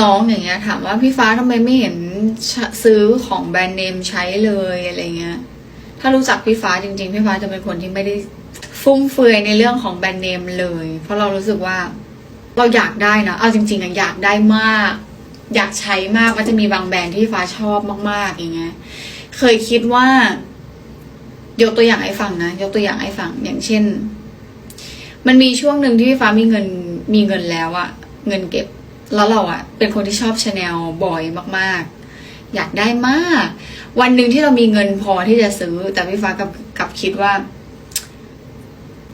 น้องๆอย่างเงี้ย ถามว่าพี่ฟ้าทำไมไม่เห็นซื้อของแบรนด์เนมใช้เลยอะไรเงี้ย ถ้ารู้จักพี่ฟ้าจริงๆพี่ฟ้าจะเป็นคนที่ไม่ได้ฟุ่มเฟือยในเรื่องของแบรนด์เนมเลย เพราะเรารู้สึกว่าเราอยากได้นะเอาจริงๆอะอยากได้มาก อยากใช้มากมันจะมีบางแบรนด์ที่ฟ้าชอบมาก ๆ อย่างเงี้ย เคยคิดว่า ยกตัวอย่างให้ฟังนะยกตัวอย่างให้ฟังอย่างเช่น มันมีช่วงหนึ่งที่พี่ฟ้ามีเงินมีเงินแล้วอะเงินเก็บ แล้วเราอะเป็นคนที่ชอบชาแนลบ่อยมากๆ อยากได้มาก วันหนึ่งที่เรามีเงินพอที่จะซื้อ แต่พี่ฟ้ากับกับคิดว่า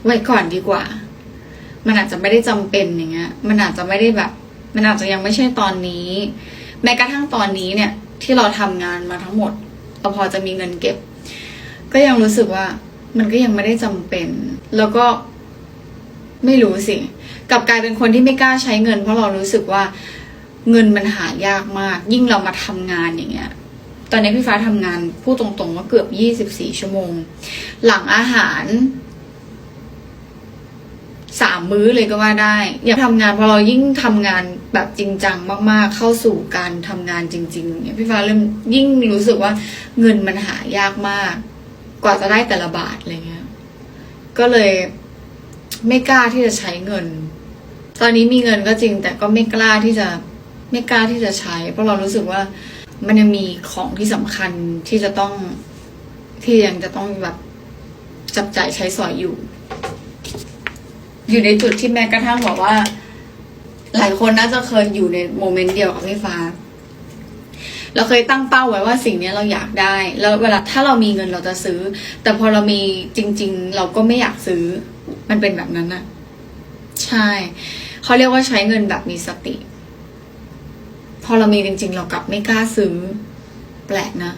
ไว้ก่อนดีกว่า มันอาจจะไม่ได้จำเป็นอย่างเงี้ย มันอาจจะไม่ได้แบบ มันอาจจะยังไม่ใช่ตอนนี้ แม้กระทั่งตอนนี้เนี่ย ที่เราทำงานมาทั้งหมดเราพอจะมีเงินเก็บ ก็ยังรู้สึกว่า มันก็ยังไม่ได้จำเป็น แล้วก็ ไม่รู้สิกลับกลายเป็นคนที่ไม่กล้าใช้เงิน เพราะเรารู้สึกว่าเงินมันหายากมาก ยิ่งเรามาทำงานอย่างเงี้ย ตอนนี้พี่ฟ้าทำงานพูดตรงๆว่าเกือบยี่สิบสี่ชั่วโมง หลังอาหารสามมื้อเลยก็ว่าได้ อย่าทำงานพอเรายิ่งทำงานแบบจริงจังมากๆ เข้าสู่การทำงานจริง ๆ เนี่ยพี่ฟ้าเริ่มยิ่งรู้สึกว่าเงินมันหายากมาก กว่าจะได้แต่ละบาทอะไรเงี้ย ก็เลย ไม่กล้าที่จะใช้เงิน ตอนนี้มีเงินก็จริง แต่ก็ไม่กล้าที่จะไม่กล้าที่จะใช้ เพราะเรารู้สึกว่ามันยังมีของที่สำคัญที่จะต้องที่ยังจะต้องแบบจับจ่ายใช้สอยอยู่ อยู่ในจุดที่แม้กระทั่งบอกว่า หลายคนน่าจะเคยอยู่ในโมเมนต์เดียวกับพี่ฟ้า เราเคยตั้งเป้าไว้ว่าสิ่งนี้เราอยากได้ แล้วเวลาถ้าเรามีเงินเราจะซื้อ แต่พอเรามีจริง ๆ เราก็ไม่อยากซื้อ มันเป็นแบบนั้นน่ะใช่ เขาเรียกว่าใช้เงินแบบมีสติ พอเรามีจริง ๆ เรากลับไม่กล้าซื้อ แปลกนะ